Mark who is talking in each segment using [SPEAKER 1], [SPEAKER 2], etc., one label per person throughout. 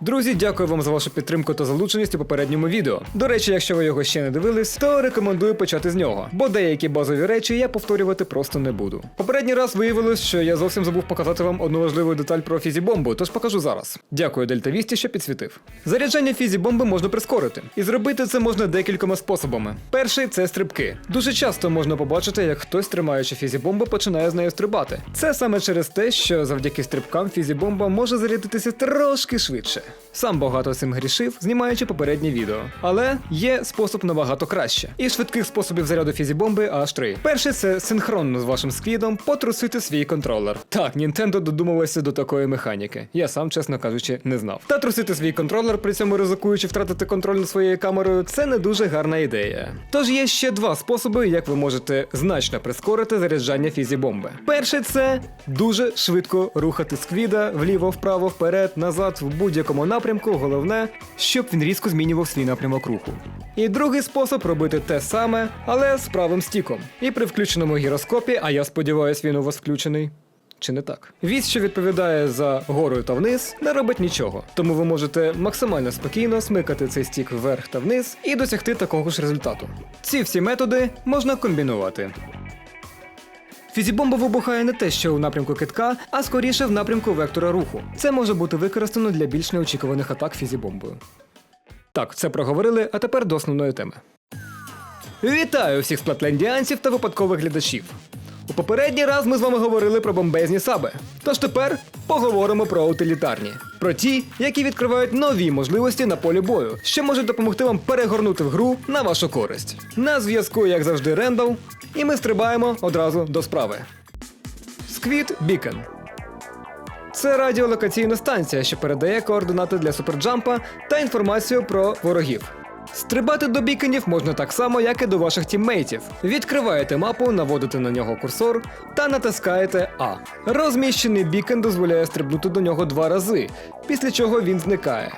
[SPEAKER 1] Друзі, дякую вам за вашу підтримку та залученість у попередньому відео. До речі, якщо ви його ще не дивились, то рекомендую почати з нього, бо деякі базові речі я повторювати просто не буду. Попередній раз виявилось, що я зовсім забув показати вам одну важливу деталь про фізібомбу, тож покажу зараз. Дякую Дельтавісті, що підсвітив. Заряджання фізібомби можна прискорити, і зробити це можна декількома способами. Перший це стрибки. Дуже часто можна побачити, як хтось, тримаючи фізібомбу, починає з нею стрибати. Це саме через те, що завдяки стрибкам фізібомба може зарядитися трошки швидше. Сам багато цим грішив, знімаючи попереднє відео. Але є спосіб набагато краще. І швидких способів заряду фізібомби аж три. Перший це синхронно з вашим сквідом потрусити свій контролер. Так, Нінтендо додумалося до такої механіки. Я сам, чесно кажучи, не знав. Та трусити свій контролер, при цьому ризикуючи втратити контроль над своєю камерою, це не дуже гарна ідея. Тож є ще два способи, як ви можете значно прискорити заряджання фізібомби. Перший це дуже швидко рухати сквіда вліво, вправо, вперед, назад, в будь-якому напрямку. Головне, щоб він різко змінював свій напрямок руху. І другий спосіб робити те саме, але з правим стіком. І при включеному гіроскопі, а я сподіваюся, він у вас включений. Чи не так? Вісь, що відповідає за гору та вниз, не робить нічого. Тому ви можете максимально спокійно смикати цей стік вверх та вниз і досягти такого ж результату. Ці всі методи можна комбінувати. Фізібомба вибухає не те, що у напрямку китка, а скоріше в напрямку вектора руху. Це може бути використано для більш неочікуваних атак фізібомбою. Так, це проговорили, а тепер до основної теми. Вітаю всіх сплатлендіанців та випадкових глядачів. У попередній раз ми з вами говорили про бомбезні саби. Тож тепер поговоримо про утилітарні, про ті, які відкривають нові можливості на полі бою, що можуть допомогти вам перегорнути в гру на вашу користь. На зв'язку, як завжди, Рендал, і ми стрибаємо одразу до справи. Сквіт Бікен. Це радіолокаційна станція, що передає координати для суперджампа та інформацію про ворогів. Стрибати до бікенів можна так само, як і до ваших тіммейтів. Відкриваєте мапу, наводите на нього курсор та натискаєте А. Розміщений бікен дозволяє стрибнути до нього два рази, після чого він зникає.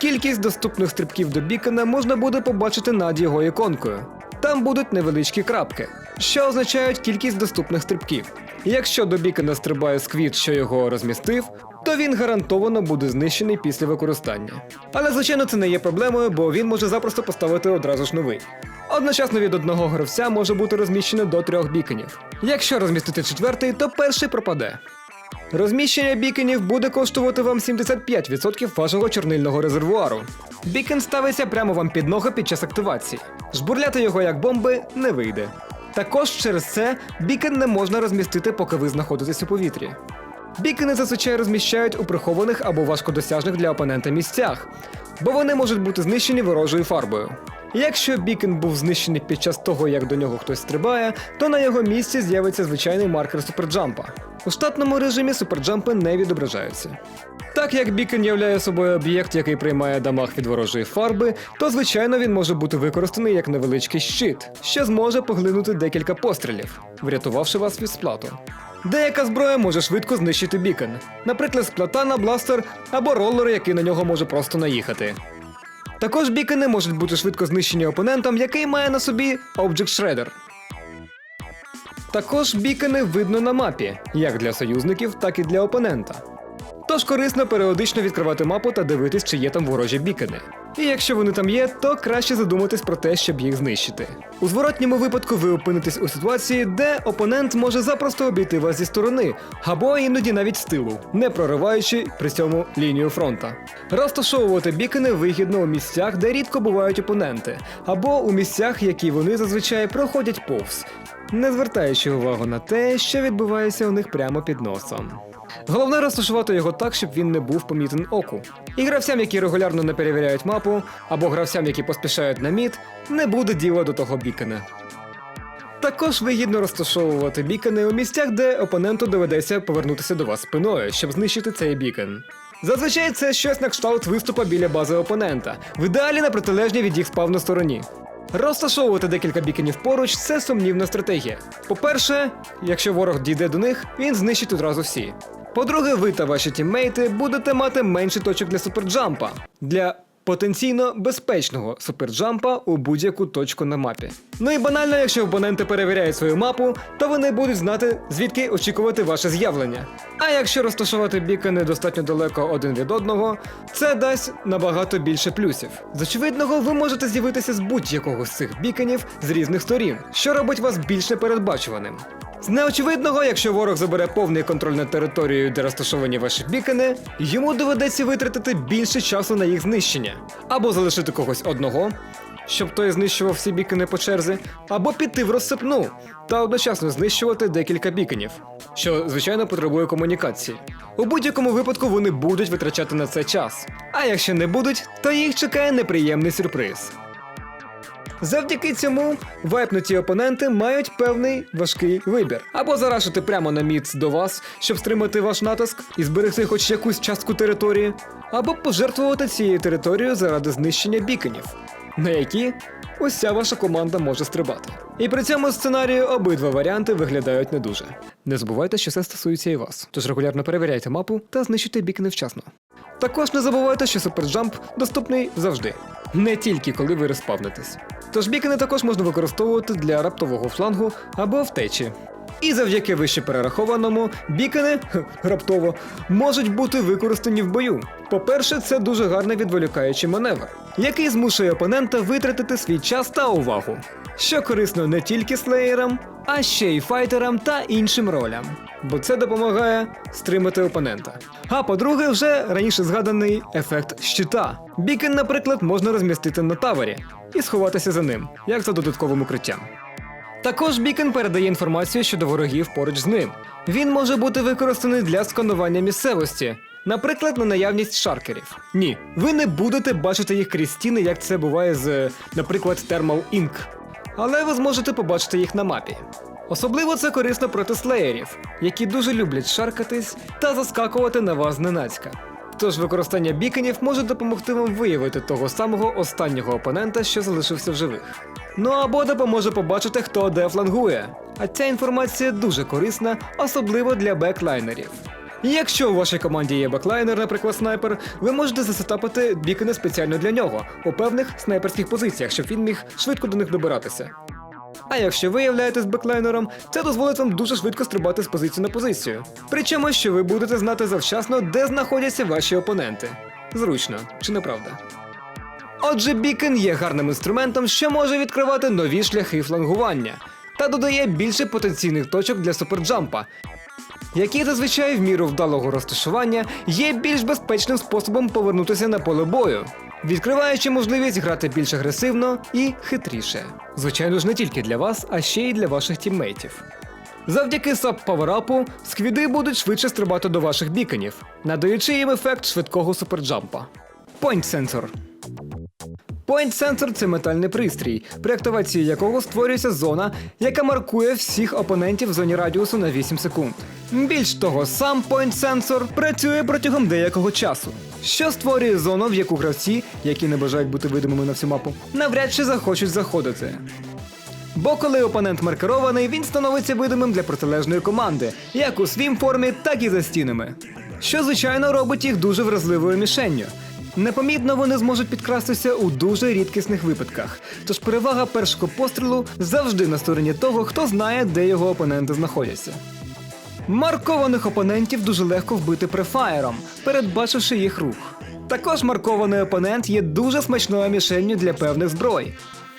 [SPEAKER 1] Кількість доступних стрибків до бікена можна буде побачити над його іконкою. Там будуть невеличкі крапки, що означають кількість доступних стрибків. Якщо до бікена стрибає сквіт, що його розмістив, то він гарантовано буде знищений після використання. Але звичайно це не є проблемою, бо він може запросто поставити одразу ж новий. Одночасно від одного гравця може бути розміщено до трьох бікенів. Якщо розмістити четвертий, то перший пропаде. Розміщення бікенів буде коштувати вам 75% вашого чорнильного резервуару. Бікен ставиться прямо вам під ноги під час активації. Жбурляти його як бомби не вийде. Також через це бікен не можна розмістити, поки ви знаходитесь у повітрі. Бікени зазвичай розміщають у прихованих або важкодосяжних для опонента місцях, бо вони можуть бути знищені ворожою фарбою. Якщо бікен був знищений під час того, як до нього хтось стрибає, то на його місці з'явиться звичайний маркер суперджампа. У штатному режимі суперджампи не відображаються. Так як бікен являє собою об'єкт, який приймає дамаг від ворожої фарби, то звичайно він може бути використаний як невеличкий щит, що зможе поглинути декілька пострілів, врятувавши вас від сплату. Деяка зброя може швидко знищити бікен, наприклад, сплатана, бластер або ролер, який на нього може просто наїхати. Також бікени можуть бути швидко знищені опонентом, який має на собі Object Shredder. Також бікени видно на мапі, як для союзників, так і для опонента. Тож корисно періодично відкривати мапу та дивитись, чи є там ворожі бікени. І якщо вони там є, то краще задуматись про те, щоб їх знищити. У зворотньому випадку ви опинитесь у ситуації, де опонент може запросто обійти вас зі сторони, або іноді навіть з тилу, не прориваючи при цьому лінію фронта. Розташовувати бікени вигідно у місцях, де рідко бувають опоненти, або у місцях, які вони зазвичай проходять повз, не звертаючи увагу на те, що відбувається у них прямо під носом. Головне розташувати його так, щоб він не був помітен оку. І гравцям, які регулярно не перевіряють мапу, або гравцям, які поспішають на мід, не буде діла до того бікена. Також вигідно розташовувати бікени у місцях, де опоненту доведеться повернутися до вас спиною, щоб знищити цей бікен. Зазвичай це щось на кшталт виступа біля бази опонента, в ідеалі на протилежній від їх спавну стороні. Розташовувати декілька бікенів поруч це сумнівна стратегія. По-перше, якщо ворог дійде до них, він знищить одразу всі. По-друге, ви та ваші тіммейти будете мати менше точок для суперджампа, для потенційно безпечного суперджампа у будь-яку точку на мапі. Ну і банально, якщо опоненти перевіряють свою мапу, то вони будуть знати, звідки очікувати ваше з'явлення. А якщо розташувати бікени достатньо далеко один від одного, це дасть набагато більше плюсів. З очевидного, ви можете з'явитися з будь-якого з цих бікенів з різних сторін, що робить вас більш непередбачуваним. З неочевидного, якщо ворог забере повний контроль над територією, де розташовані ваші бікени, йому доведеться витратити більше часу на їх знищення, або залишити когось одного, щоб той знищував всі бікени по черзі, або піти в розсипну та одночасно знищувати декілька бікенів, що звичайно потребує комунікації. У будь-якому випадку вони будуть витрачати на це час. А якщо не будуть, то їх чекає неприємний сюрприз. Завдяки цьому вайпнуті опоненти мають певний важкий вибір: або зарашити прямо на міц до вас, щоб стримати ваш натиск і зберегти хоч якусь частку території, або пожертвувати цією територією заради знищення бікенів, на які уся ваша команда може стрибати. І при цьому сценарію обидва варіанти виглядають не дуже. Не забувайте, що це стосується і вас. Тож регулярно перевіряйте мапу та знищуйте бікени вчасно. Також не забувайте, що суперджамп доступний завжди, не тільки коли ви респавнитесь. Тож бікени також можна використовувати для раптового флангу або втечі. І завдяки вище перерахованому, бікени раптово можуть бути використані в бою. По-перше, це дуже гарний відволікаючий маневр, який змушує опонента витратити свій час та увагу, що корисно не тільки слеєрам, а ще й файтерам та іншим ролям, бо це допомагає стримати опонента. А по-друге, вже раніше згаданий ефект щита. Бікен, наприклад, можна розмістити на тавері і сховатися за ним, як за додатковим укриттям. Також Бікен передає інформацію щодо ворогів поруч з ним. Він може бути використаний для сканування місцевості, наприклад, на наявність шаркерів. Ні, ви не будете бачити їх крізь стіни, як це буває з, наприклад, Thermal Ink. Але ви зможете побачити їх на мапі. Особливо це корисно проти слеєрів, які дуже люблять шаркатись та заскакувати на вас зненацька. Тож використання бікенів може допомогти вам виявити того самого останнього опонента, що залишився в живих. Ну або допоможе побачити, хто де флангує. А ця інформація дуже корисна, особливо для беклайнерів. Якщо у вашій команді є беклайнер, наприклад, снайпер, ви можете засетапити бікени спеціально для нього у певних снайперських позиціях, щоб він міг швидко до них добиратися. А якщо ви являєтесь беклайнером, це дозволить вам дуже швидко стрибати з позиції на позицію. Причому, що ви будете знати завчасно, де знаходяться ваші опоненти. Зручно, чи не правда? Отже, Бікен є гарним інструментом, що може відкривати нові шляхи флангування та додає більше потенційних точок для суперджампа, які зазвичай в міру вдалого розташування є більш безпечним способом повернутися на поле бою, відкриваючи можливість грати більш агресивно і хитріше. Звичайно ж, не тільки для вас, а ще й для ваших тіммейтів. Завдяки саб паверапу сквіди будуть швидше стрибати до ваших бікенів, надаючи їм ефект швидкого суперджампа. Point Sensor Point Sensor – це метальний пристрій, при активації якого створюється зона, яка маркує всіх опонентів в зоні радіусу на 8 секунд. Більш того, сам Point Sensor працює протягом деякого часу, що створює зону, в яку гравці, які не бажають бути видимими на всю мапу, навряд чи захочуть заходити. Бо коли опонент маркерований, він становиться видимим для протилежної команди, як у свім формі, так і за стінами. Що, звичайно, робить їх дуже вразливою мішенню. Непомітно вони зможуть підкрастися у дуже рідкісних випадках, тож перевага першого пострілу завжди на стороні того, хто знає, де його опоненти знаходяться. Маркованих опонентів дуже легко вбити префаєром, передбачивши їх рух. Також маркований опонент є дуже смачною мішенню для певних зброй.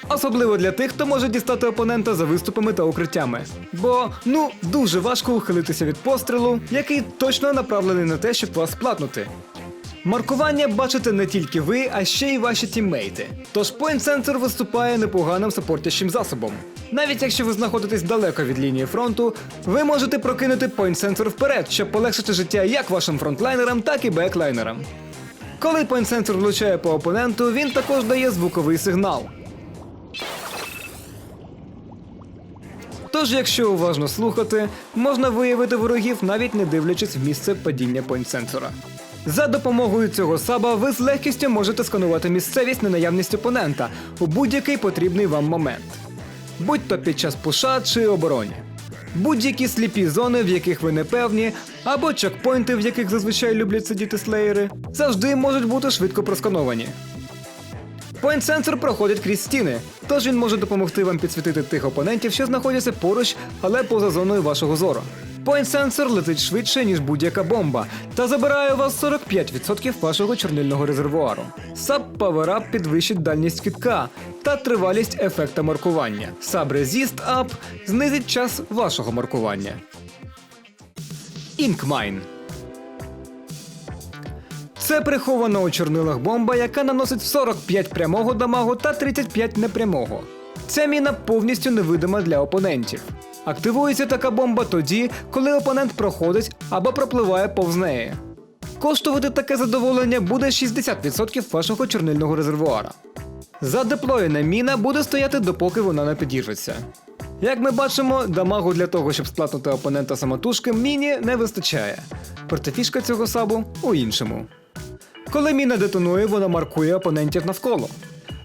[SPEAKER 1] Особливо для тих, хто може дістати опонента за виступами та укриттями. Бо ну дуже важко ухилитися від пострілу, який точно направлений на те, щоб вас сплатнути. Маркування бачите не тільки ви, а ще й ваші тіммейти. Тож Point Sensor виступає непоганим сапортящим засобом. Навіть якщо ви знаходитесь далеко від лінії фронту, ви можете прокинути Point Sensor вперед, щоб полегшити життя як вашим фронтлайнерам, так і беклайнерам. Коли Point Sensor влучає по опоненту, він також дає звуковий сигнал. Тож, якщо уважно слухати, можна виявити ворогів, навіть не дивлячись в місце падіння point-сенсора. За допомогою цього саба ви з легкістю можете сканувати місцевість на наявність опонента у будь-який потрібний вам момент, будь то під час пуша чи обороні. Будь-які сліпі зони, в яких ви не певні, або чекпоінти, в яких зазвичай люблять сидіти слеєри, завжди можуть бути швидко проскановані. Point Sensor проходить крізь стіни, тож він може допомогти вам підсвітити тих опонентів, що знаходяться поруч, але поза зоною вашого зору. Sensor летить швидше, ніж будь-яка бомба, та забирає у вас 45% вашого чорнильного резервуару. Power Up підвищить дальність китка та тривалість ефекта маркування. Sub Resist Up знизить час вашого маркування. Inkmine це прихована у чорнилах бомба, яка наносить 45 прямого дамагу та 35 непрямого. Ця міна повністю невидима для опонентів. Активується така бомба тоді, коли опонент проходить або пропливає повз неї. Коштувати таке задоволення буде 60% вашого чорнильного резервуара. Задеплоєна міна буде стояти допоки вона не підірветься. Як ми бачимо, дамагу для того, щоб сплатнути опонента самотужки, міні не вистачає. Проте фішка цього сабу у іншому. Коли міна детонує, вона маркує опонентів навколо.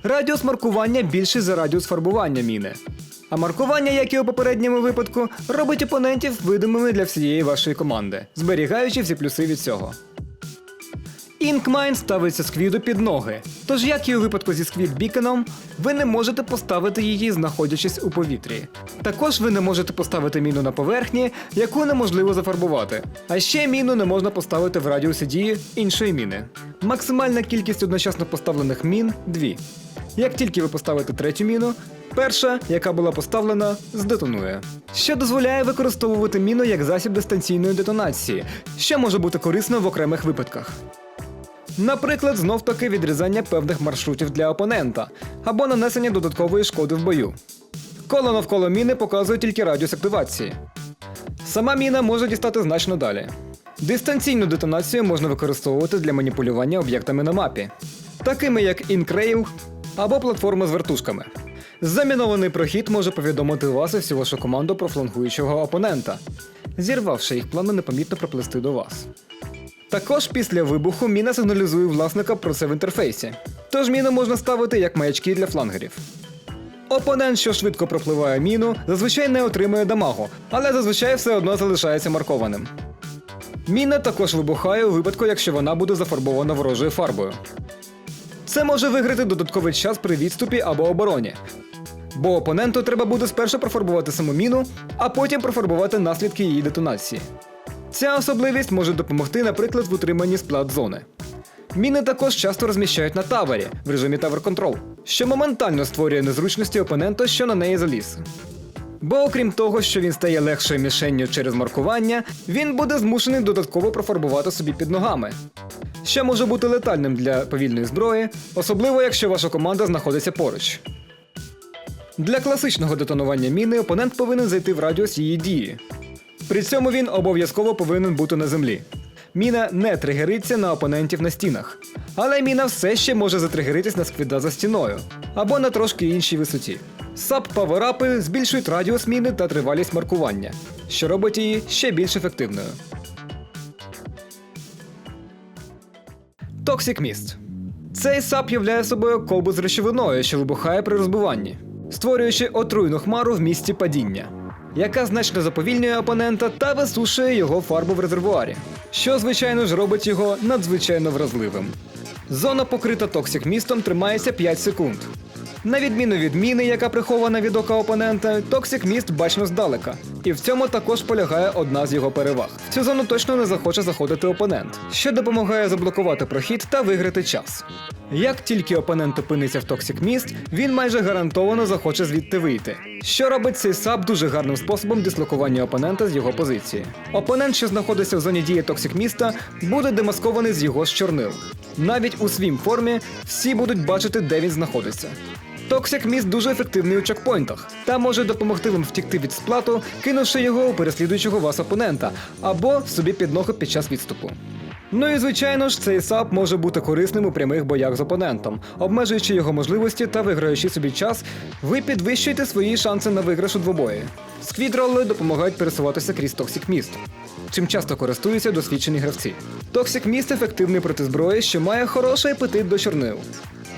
[SPEAKER 1] Радіус маркування більший за радіус фарбування міни. А маркування, як і у попередньому випадку, робить опонентів видимими для всієї вашої команди, зберігаючи всі плюси від цього. Інкмайн ставиться сквіду під ноги. Тож, як і у випадку зі сквід бікеном, ви не можете поставити її, знаходячись у повітрі. Також ви не можете поставити міну на поверхні, яку неможливо зафарбувати. А ще міну не можна поставити в радіусі дії іншої міни. Максимальна кількість одночасно поставлених мін 2. Як тільки ви поставите третю міну, перша, яка була поставлена, здетонує. Що дозволяє використовувати міну як засіб дистанційної детонації, що може бути корисно в окремих випадках. Наприклад, знов таки відрізання певних маршрутів для опонента або нанесення додаткової шкоди в бою. Коло навколо міни показує тільки радіус активації. Сама міна може дістати значно далі. Дистанційну детонацію можна використовувати для маніпулювання об'єктами на мапі, такими як інкрейл або платформа з вертушками. Замінований прохід може повідомити вас і всю вашу команду про флангуючого опонента, зірвавши їх плани непомітно проплисти до вас. Також після вибуху міна сигналізує власника про це в інтерфейсі. Тож міну можна ставити як маячки для флангерів. Опонент, що швидко пропливає міну, зазвичай не отримує дамагу, але зазвичай все одно залишається маркованим. Міна також вибухає у випадку, якщо вона буде зафарбована ворожою фарбою. Це може виграти додатковий час при відступі або обороні. Бо опоненту треба буде спершу профарбувати саму міну, а потім профарбувати наслідки її детонації. Ця особливість може допомогти, наприклад, в утриманні сплат зони. Міни також часто розміщають на тавері в режимі Tower Control, що моментально створює незручності опонента, що на неї заліз. Бо окрім того, що він стає легшою мішенню через маркування, він буде змушений додатково профарбувати собі під ногами, що може бути летальним для повільної зброї, особливо якщо ваша команда знаходиться поруч. Для класичного детонування міни опонент повинен зайти в радіус її дії. При цьому він обов'язково повинен бути на землі. Міна не тригериться на опонентів на стінах, але міна все ще може затригеритись на сквіда за стіною або на трошки іншій висоті. Саб паверапи збільшують радіус міни та тривалість маркування, що робить її ще більш ефективною. Токсік міст. Цей сап являє собою колбу з речовиною, що вибухає при розбиванні, створюючи отруйну хмару в місці падіння, яка значно заповільнює опонента та висушує його фарбу в резервуарі, що, звичайно ж, робить його надзвичайно вразливим. Зона, покрита Toxic містом, тримається 5 секунд. На відміну від міни, яка прихована від ока опонента, токсик міст бачно здалека. І в цьому також полягає одна з його переваг. В цю зону точно не захоче заходити опонент, що допомагає заблокувати прохід та виграти час. Як тільки опонент опиниться в токсик міст, він майже гарантовано захоче звідти вийти, що робить цей саб дуже гарним способом дислокування опонента з його позиції. Опонент, що знаходиться в зоні дії токсик міста, буде демаскований з його з чорнил. Навіть у свім формі всі будуть бачити, де він знаходиться. Токсик міст дуже ефективний у чекпоінтах та може допомогти вам втікти від сплату, кинувши його у переслідуючого вас опонента або собі під ноги під час відступу. Ну і звичайно ж, цей сап може бути корисним у прямих боях з опонентом, обмежуючи його можливості та виграючи собі час, ви підвищуєте свої шанси на виграш у двобої. Сквідролли допомагають пересуватися крізь токсик міст, чим часто користуються досвідчені гравці. Токсик міст ефективний проти зброї, що має хороший апетит до чорнил.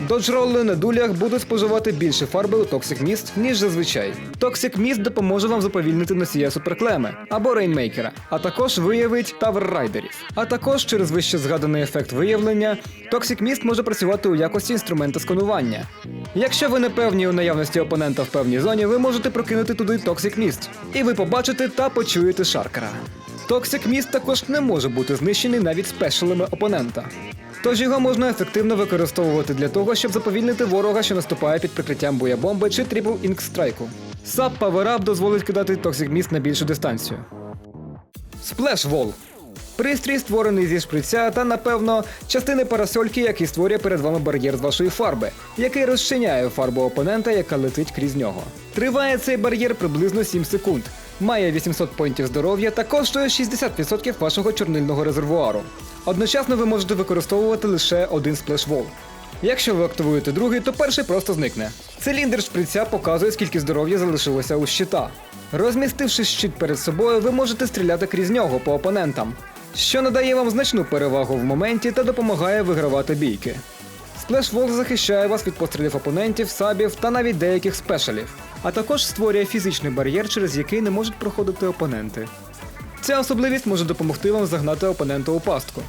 [SPEAKER 1] Доджролли на дулях будуть споживати більше фарби у Toxic Mist, ніж зазвичай. Toxic Mist допоможе вам заповільнити носія суперклеми або рейнмейкера, а також виявить тавер райдерів. А також через вище згаданий ефект виявлення, Toxic Mist може працювати у якості інструмента сканування. Якщо ви не певні у наявності опонента в певній зоні, ви можете прокинути туди Toxic Mist, і ви побачите та почуєте шаркера. Toxic Mist також не може бути знищений навіть спешалами опонента. Тож його можна ефективно використовувати для того, щоб заповільнити ворога, що наступає під прикриттям боєбомби чи трипл інк страйку. Саб Power Up дозволить кидати Mist на більшу дистанцію. Splash Wall. Пристрій створений зі шприця та, напевно, частини парасольки, який створює перед вами бар'єр з вашої фарби, який розчиняє фарбу опонента, яка летить крізь нього. Триває цей бар'єр приблизно 7 секунд, має 800 поінтів здоров'я та коштує 60% вашого чорнильного резервуару. Одночасно ви можете використовувати лише один Wall. Якщо ви активуєте другий, то перший просто зникне. Циліндр шприця показує, скільки здоров'я залишилося у щита. Розмістивши щит перед собою, ви можете стріляти крізь нього по опонентам, що надає вам значну перевагу в моменті та допомагає вигравати бійки. Сплешвол захищає вас від пострілів опонентів, сабів та навіть деяких спешалів, а також створює фізичний бар'єр, через який не можуть проходити опоненти. Ця особливість може допомогти вам загнати опонента у пастку.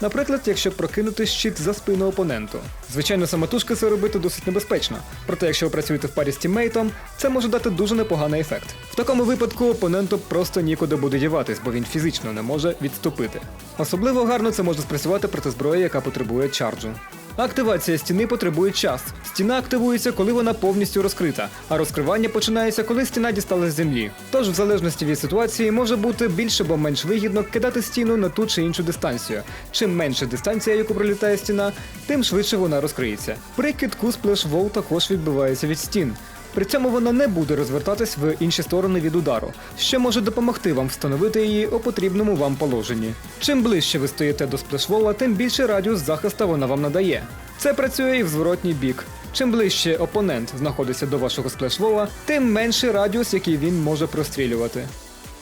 [SPEAKER 1] Наприклад, якщо прокинути щит за спину опоненту. Звичайно, самотужки це робити досить небезпечно, проте якщо ви працюєте в парі з тіммейтом, це може дати дуже непоганий ефект. В такому випадку опоненту просто нікуди буде діватись, бо він фізично не може відступити. Особливо гарно це може спрацювати проти зброї, яка потребує чарджу. Активація стіни потребує час. Стіна активується, коли вона повністю розкрита, а розкривання починається, коли стіна дісталась землі. Тож, в залежності від ситуації, може бути більше або менш вигідно кидати стіну на ту чи іншу дистанцію. Чим менша дистанція, яку пролітає стіна, тим швидше вона розкриється. При китку сплеш вол також відбивається від стін. При цьому вона не буде розвертатись в інші сторони від удару, що може допомогти вам встановити її у потрібному вам положенні. Чим ближче ви стоїте до сплешвола, тим більше радіус захисту вона вам надає. Це працює і в зворотній бік. Чим ближче опонент знаходиться до вашого сплешвола, тим менший радіус, який він може прострілювати.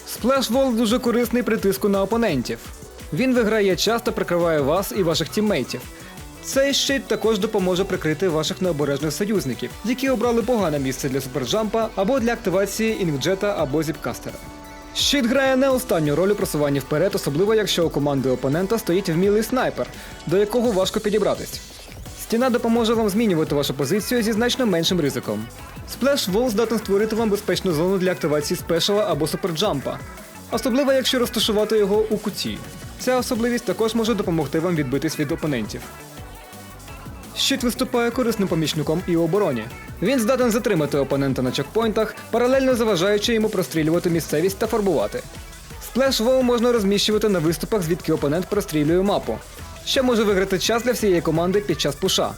[SPEAKER 1] Сплешвол дуже корисний при тиску на опонентів. Він виграє час та прикриває вас і ваших тіммейтів. Цей щит також допоможе прикрити ваших необережних союзників, які обрали погане місце для суперджампа або для активації інкджета або зіпкастера. Щит грає не останню роль у просуванні вперед, особливо якщо у команди опонента стоїть вмілий снайпер, до якого важко підібратись. Стіна допоможе вам змінювати вашу позицію зі значно меншим ризиком. Splash Wall здатен створити вам безпечну зону для активації спешала або суперджампа, особливо якщо розташувати його у куті. Ця особливість також може допомогти вам відбитись від опонентів. Щит виступає корисним помічником і обороні. Він здатен затримати опонента на чекпоінтах, паралельно заважаючи йому прострілювати місцевість та фарбувати. Сплеш Воу можна розміщувати на виступах, звідки опонент прострілює мапу, Ще може виграти час для всієї команди під час пуша.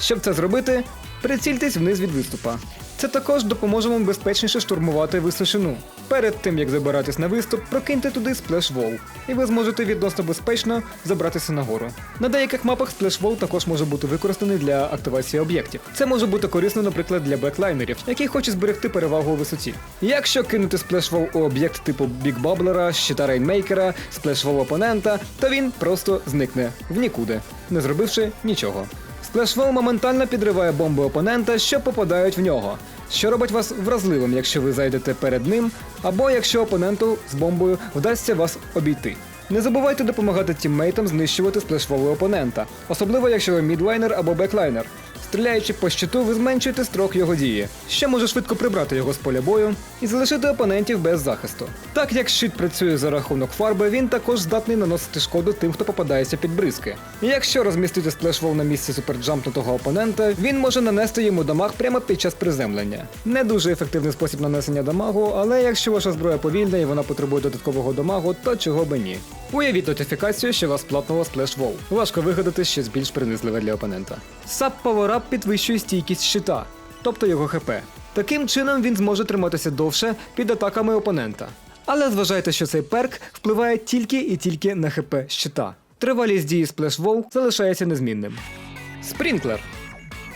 [SPEAKER 1] Щоб це зробити, прицільтесь вниз від виступа. Це також допоможе вам безпечніше штурмувати височину. Перед тим як забиратись на виступ, прокиньте туди Wall, і ви зможете відносно безпечно забратися нагору. На деяких мапах Wall також може бути використаний для активації об'єктів. Це може бути корисно, наприклад, для беклайнерів, які хочуть зберегти перевагу у висоті. Якщо кинути Wall у об'єкт типу Bubblera, щита Рейнмейкера, Wall опонента, то він просто зникне в нікуди, не зробивши нічого. Сплешвол моментально підриває бомби опонента, що попадають в нього, що робить вас вразливим, якщо ви зайдете перед ним, або якщо опоненту з бомбою вдасться вас обійти. Не забувайте допомагати тіммейтам знищувати сплешволи опонента, особливо якщо ви мідлайнер або беклайнер. Стріляючи по щиту, ви зменшуєте строк його дії, що може швидко прибрати його з поля бою і залишити опонентів без захисту. Так як щит працює за рахунок фарби, він також здатний наносити шкоду тим, хто попадається під бризки. Якщо розмістити сплешвол на місці суперджампнутого опонента, він може нанести йому дамаг прямо під час приземлення. Не дуже ефективний спосіб нанесення дамагу, але якщо ваша зброя повільна і вона потребує додаткового дамагу, то чого би ні. Уявіть нотифікацію, що вас платного сплеш-вол. Важко вигадати щось більш принизливе для опонента. Сап Up підвищує стійкість щита, тобто його ХП. Таким чином він зможе триматися довше під атаками опонента. Але зважайте, що цей перк впливає тільки і тільки на ХП щита. Тривалість дії Splash Wall залишається незмінним. Спрінклер.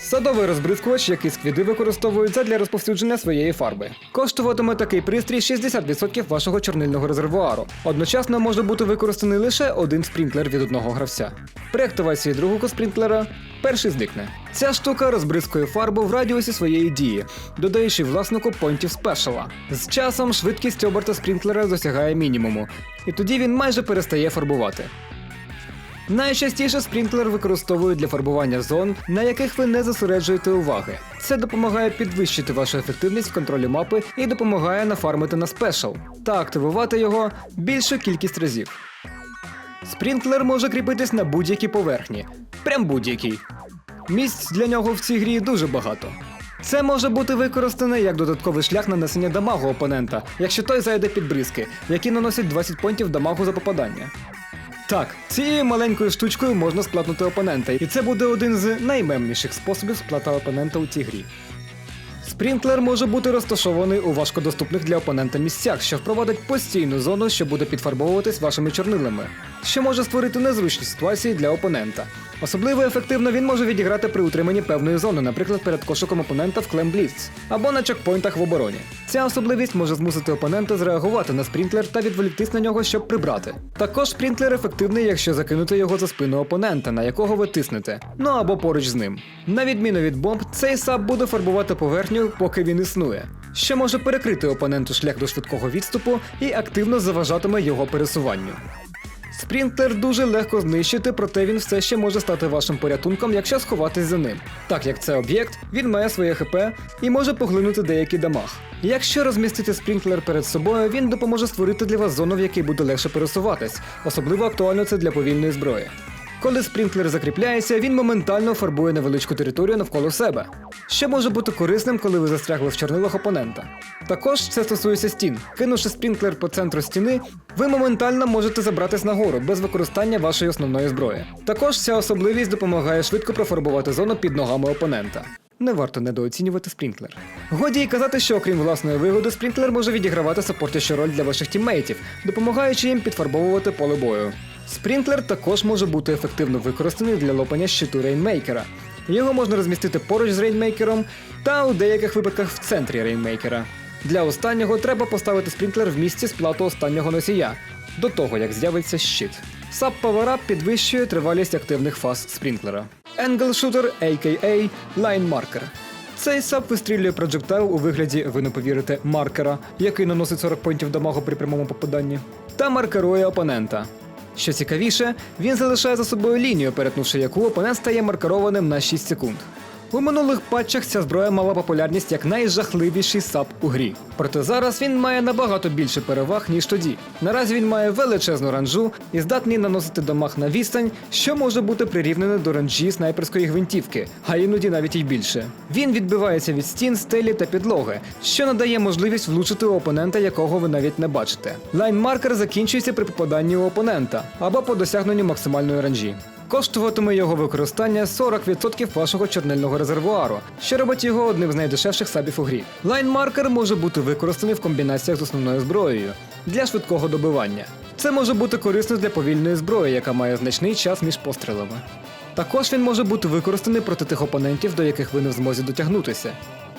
[SPEAKER 1] Садовий розбризкувач, який сквіди використовують задля розповсюдження своєї фарби. Коштуватиме такий пристрій 60% вашого чорнильного резервуару. Одночасно може бути використаний лише один спрінклер від одного гравця. При активації другого спрінклера перший зникне. Ця штука розбризкує фарбу в радіусі своєї дії, додаючи власнику понтів спешала. З часом швидкість оберта спрінклера досягає мінімуму, і тоді він майже перестає фарбувати. Найчастіше спрінклер використовують для фарбування зон, на яких ви не зосереджуєте уваги. Це допомагає підвищити вашу ефективність в контролі мапи і допомагає нафармити на спешл та активувати його більшу кількість разів. Спрінклер може кріпитись на будь-якій поверхні, прям будь-якій. Місць для нього в цій грі дуже багато. Це може бути використане як додатковий шлях нанесення дамагу опонента, якщо той зайде під бризки, які наносять 20 понтів дамагу за попадання. Так, цією маленькою штучкою можна сплатнути опонента, і це буде один з наймемніших способів сплата опонента у цій грі. Спрінклер може бути розташований у важкодоступних для опонента місцях, що впровадить постійну зону, що буде підфарбовуватись вашими чорнилами, що може створити незручні ситуації для опонента. Особливо ефективно він може відіграти при утриманні певної зони, наприклад, перед кошиком опонента в Клем або на чекпоінтах в обороні. Ця особливість може змусити опонента зреагувати на спрінклер та відволіктись на нього, щоб прибрати. Також спрінклер ефективний, якщо закинути його за спину опонента, на якого ви тиснете, ну або поруч з ним. На відміну від бомб, цей саб буде фарбувати поверхню, поки він існує, що може перекрити опоненту шлях до швидкого відступу і активно заважатиме його пересуванню. Спрінтер дуже легко знищити, проте він все ще може стати вашим порятунком, якщо сховатись за ним. Так як це об'єкт, він має своє ХП і може поглинути деякий дамаг. Якщо розмістити спрінклер перед собою, він допоможе створити для вас зону, в якій буде легше пересуватись. Особливо актуально це для повільної зброї. Коли спрінклер закріпляється, він моментально фарбує невеличку територію навколо себе, що може бути корисним, коли ви застрягли в чорнилах опонента. Також це стосується стін. Кинувши спрінклер по центру стіни, ви моментально можете забратись нагору без використання вашої основної зброї. Також ця особливість допомагає швидко профарбувати зону під ногами опонента. Не варто недооцінювати спрінклер. Годі й казати, що окрім власної вигоди, спрінклер може відігравати саппортящу роль для ваших тіммейтів, допомагаючи їм підфарбовувати поле бою. Спрінклер також може бути ефективно використаний для лопання щиту рейнмейкера. Його можна розмістити поруч з рейнмейкером та у деяких випадках в центрі рейнмейкера. Для останнього треба поставити спрінклер в місці сплату останнього носія, до того як з'явиться щит. Power Up підвищує тривалість активних фаз спрінклера. Angle Shooter, a.k.a. Line Marker. Цей саб вистрілює проджектайл у вигляді, ви не повірите, маркера, який наносить 40 понтів дамагу при прямому попаданні, та маркерує опонента. Що цікавіше, він залишає за собою лінію, перетнувши яку опонент стає маркерованим на 6 секунд. У минулих патчах ця зброя мала популярність як найжахливіший сап у грі. Проте зараз він має набагато більше переваг, ніж тоді. Наразі він має величезну ранжу і здатний наносити дамаг на відстань, що може бути прирівнене до ранжі снайперської гвинтівки, а іноді навіть і більше. Він відбивається від стін, стелі та підлоги, що надає можливість влучити у опонента, якого ви навіть не бачите. Лайн-маркер закінчується при попаданні у опонента або по досягненню максимальної ранжі. Коштуватиме його використання 40% вашого чорнильного резервуару, що робить його одним з найдешевших сабів у грі. Лайн-маркер може бути використаний в комбінаціях з основною зброєю для швидкого добивання. Це може бути корисно для повільної зброї, яка має значний час між пострілами. Також він може бути використаний проти тих опонентів, до яких ви не в змозі дотягнутися.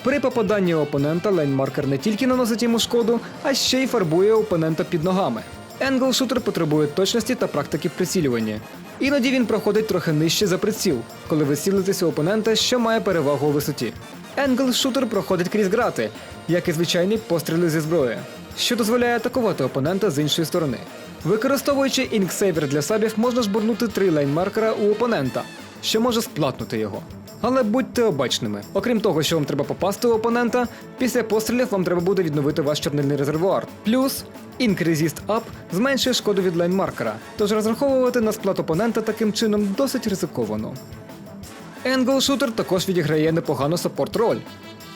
[SPEAKER 1] При попаданні опонента лейнмаркер не тільки наносить йому шкоду, а ще й фарбує опонента під ногами. Енгл-шутер потребує точності та практики в прицілюванні. Іноді він проходить трохи нижче за приціл, коли ви цілитеся опонента, що має перевагу у висоті. Енгл-шутер проходить крізь грати, як і звичайні постріли зі зброї, що дозволяє атакувати опонента з іншої сторони. Використовуючи інксейвер для сабів, можна жбурнути три лайнмаркера у опонента, що може сплатнути його. Але будьте обачними. Окрім того, що вам треба попасти у опонента, після пострілів вам треба буде відновити ваш чорнильний резервуар. Плюс Resist Up зменшує шкоду від лайнмаркера, тож розраховувати на сплат опонента таким чином досить ризиковано. Shooter також відіграє непогану саппорт роль.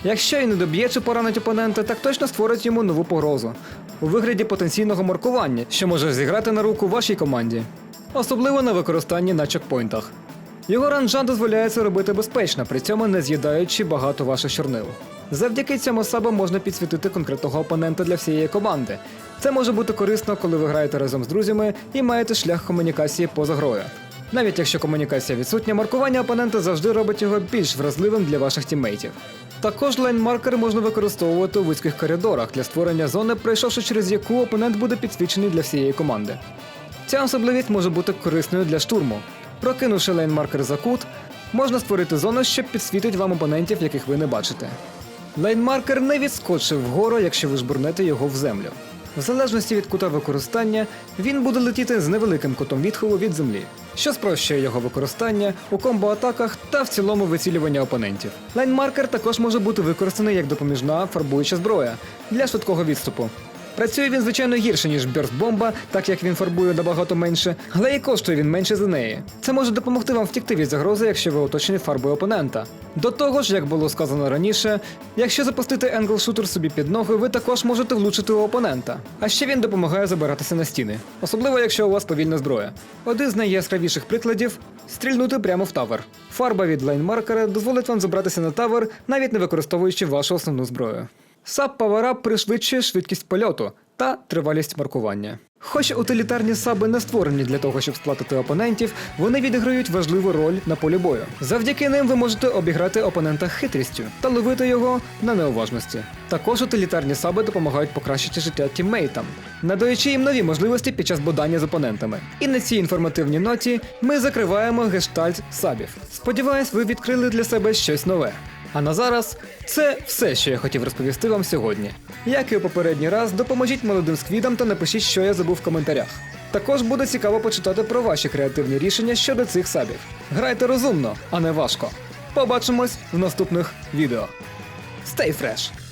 [SPEAKER 1] Якщо і не доб'є чи поранить опонента, так точно створить йому нову погрозу у вигляді потенційного маркування, що може зіграти на руку вашій команді, особливо на використанні на чекпоінтах. Його ранжа дозволяє це робити безпечно, при цьому не з'їдаючи багато ваших чорнил. Завдяки цьому сабу можна підсвітити конкретного опонента для всієї команди. Це може бути корисно, коли ви граєте разом з друзями і маєте шлях комунікації поза грою. Навіть якщо комунікація відсутня, маркування опонента завжди робить його більш вразливим для ваших тіммейтів. Також лайн-маркер можна використовувати у вузьких коридорах для створення зони, пройшовши через яку опонент буде підсвічений для всієї команди. Ця особливість може бути корисною для штурму. Прокинувши лейнмаркер за кут, можна створити зону, що підсвітить вам опонентів, яких ви не бачите. Лейнмаркер не відскочив вгору, якщо ви жбурнете його в землю. В залежності від кута використання, він буде летіти з невеликим кутом відхилу від землі, що спрощує його використання у комбо-атаках та в цілому вицілювання опонентів. Лейнмаркер також може бути використаний як допоміжна фарбуюча зброя для швидкого відступу. Працює він, звичайно, гірше, ніж бомба, так як він фарбує набагато менше, але і коштує він менше за неї. Це може допомогти вам втікти від загрози, якщо ви оточені фарбою опонента. До того ж, як було сказано раніше, якщо запустити енгл-шутер собі під ноги, ви також можете влучити у опонента. А ще він допомагає забиратися на стіни, особливо якщо у вас повільна зброя. Один з найяскравіших прикладів стрільнути прямо в тавер. Фарба від лейнмаркера дозволить вам забратися на тавер, навіть не використовуючи вашу основну зброю. Саб паверап пришвидшує швидкість польоту та тривалість маркування. Хоч утилітарні саби не створені для того, щоб сплатити опонентів, вони відіграють важливу роль на полі бою. Завдяки ним ви можете обіграти опонента хитрістю та ловити його на неуважності. Також утилітарні саби допомагають покращити життя тіммейтам, надаючи їм нові можливості під час бодання з опонентами. І на цій інформативній ноті ми закриваємо гештальт сабів. Сподіваюсь, ви відкрили для себе щось нове. А на зараз це все, що я хотів розповісти вам сьогодні. Як і у попередній раз, допоможіть молодим сквідам та напишіть, що я забув в коментарях. Також буде цікаво почитати про ваші креативні рішення щодо цих сабів. Грайте розумно, а не важко. Побачимось в наступних відео. Stay fresh!